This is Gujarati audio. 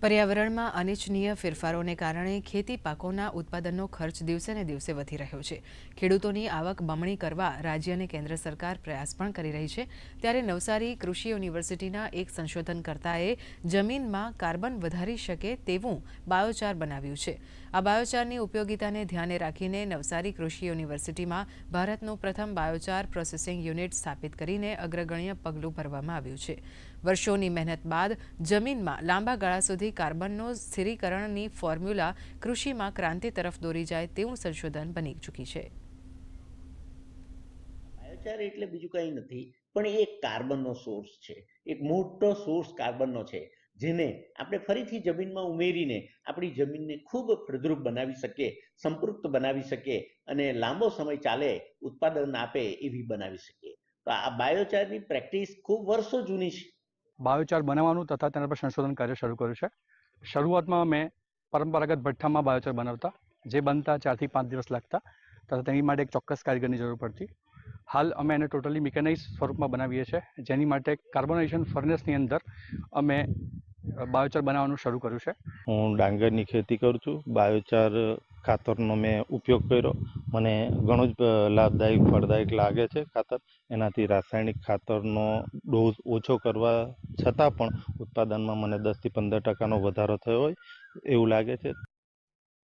પર્યાવરણમાં અનિચ્છનીય ફેરફારોને કારણે ખેતી પાકોના ઉત્પાદનનો ખર્ચ દિવસે ને દિવસે વધી રહ્યો છે. ખેડૂતોની આવક બમણી કરવા રાજ્ય અને કેન્દ્ર સરકાર પ્રયાસ પણ કરી રહી છે. ત્યારે નવસારી કૃષિ યુનિવર્સિટીના એક સંશોધનકર્તાએ જમીનમાં કાર્બન વધારી શકે તેવું બાયોચાર બનાવ્યું છે. આ બાયોચારની ઉપયોગિતાને ધ્યાને રાખીને નવસારી કૃષિ યુનિવર્સિટીમાં ભારતનું પ્રથમ બાયોચાર પ્રોસેસિંગ યુનિટ સ્થાપિત કરીને અગ્રગણ્ય પગલું ભરવામાં આવ્યું છે. વર્ષોની મહેનત બાદ જમીનમાં લાંબા ગાળા સુધી કાર્બનનો સ્થિરીકરણની ફોર્મ્યુલા કૃષિમાં ક્રાંતિ તરફ દોરી જાય તેવું સંશોધન બની ચૂકી છે. બાયોચાર એટલે બીજું કંઈ નથી, પણ એ કાર્બનનો સોર્સ છે. એક મોટો સોર્સ કાર્બનનો છે, જેને આપણે ફરીથી જમીનમાં ઉમેરીને આપણી જમીનને ખૂબ ફળદ્રુપ બનાવી શકીએ, સંપૃક્ત બનાવી શકીએ અને લાંબો સમય ચાલે ઉત્પાદન આપે એવી બનાવી શકીએ. તો આ બાયોચારની પ્રેક્ટિસ ખૂબ વર્ષો જૂની છે. બાયોચાર બનાવવાનું તથા તેના પર સંશોધન કાર્ય શરૂ કર્યું છે. શરૂઆતમાં મેં પરંપરાગત ભઠ્ઠામાં બાયોચાર બનાવતા, જે બનતા ચારથી પાંચ દિવસ લાગતા તથા તેની માટે એક ચોક્કસ કારીગરની જરૂર પડતી. હાલ અમે એને ટોટલી મિકેનાઇઝ સ્વરૂપમાં બનાવીએ છીએ, જેની માટે કાર્બોનાઇઝેશન ફર્નેસની અંદર અમે બાયોચાર બનાવવાનું શરૂ કર્યું છે. હું ડાંગરની ખેતી કરું છું. બાયોચાર ખાતરનો મેં ઉપયોગ કર્યો. મને ઘણું જ લાભદાયક, ફળદાયક લાગે છે ખાતર. એનાથી રાસાયણિક ખાતરનો ડોઝ ઓછો કરવા છતાં પણ ઉત્પાદનમાં મને દસથી પંદર ટકાનો વધારો થયો હોય એવું લાગે છે.